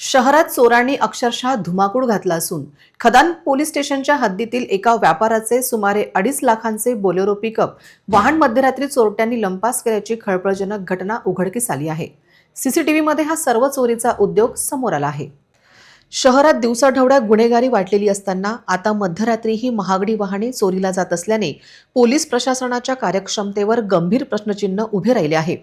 शहरात चोरांनी अक्षरशः धुमाकूळ घातला असून खदान पोलीस स्टेशनच्या हद्दीतील एका व्यापाराचे सुमारे अडीच लाखांचे बोलेरो पिकअप वाहन मध्यरात्री चोरट्यांनी लंपास केल्याची खळबळजनक घटना उघडकीस आली आहे. सीसीटीव्हीमध्ये हा सर्व चोरीचा उद्योग समोर आला आहे. शहरात दिवसाढवड्या गुन्हेगारी वाटलेली असताना आता मध्यरात्री ही महागडी वाहने चोरीला जात असल्याने पोलीस प्रशासनाच्या कार्यक्षमतेवर गंभीर प्रश्नचिन्ह उभे राहिले आहे.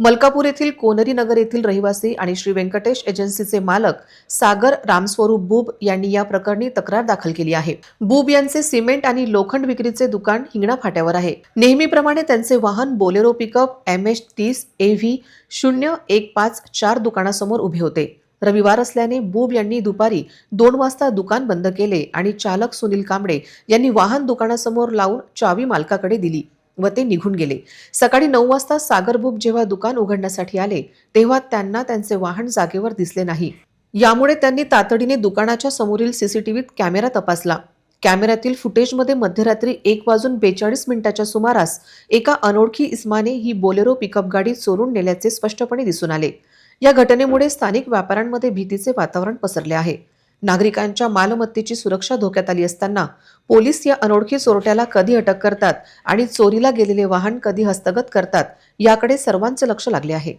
मलकापूर येथील कोनरी नगर येथील रहिवासी आणि श्री व्यंकटेश एजन्सीचे मालक सागर रामस्वरूप बुब यांनी या प्रकरणी तक्रार दाखल केली आहे. बुब यांचे सिमेंट आणि लोखंड विक्रीचे दुकान हिंगणा फाट्यावर आहे. नेहमीप्रमाणे त्यांचे वाहन बोलेरो पिकअप एम एच तीस ए व्ही शून्य एक पाच चार दुकानासमोर उभे होते. रविवार असल्याने बुब यांनी दुपारी दोन वाजता दुकान बंद केले आणि चालक सुनील कांबळे यांनी वाहन दुकानासमोर लावून चावी मालकाकडे दिली. व ते निघून गेले. सकाळी नऊ वाजता सागरभूप जेव्हा दुकान उघडण्यासाठी आले तेव्हा त्यांना त्यांचे वाहन जागेवर दिसले नाही. यामुळे त्यांनी तातडीने दुकानाच्या समोरील सीसीटीव्हीत कॅमेरा तपासला. कॅमेऱ्यातील फुटेजमध्ये मध्यरात्री एक वाजून बेचाळीस मिनिटाच्या सुमारास एका अनोळखी इस्माने ही बोलेरो पिकअप गाडी चोरून नेल्याचे स्पष्टपणे दिसून आले. या घटनेमुळे स्थानिक व्यापाऱ्यांमध्ये भीतीचे वातावरण पसरले आहे. नागरिकांच्या मालमत्तेची सुरक्षा धोक्यात आली असताना पोलीस या अनोळखी चोरट्याला कधी अटक करतात आणि चोरीला गेलेले वाहन कधी हस्तगत करतात याकडे सर्वांचे लक्ष लागले आहे.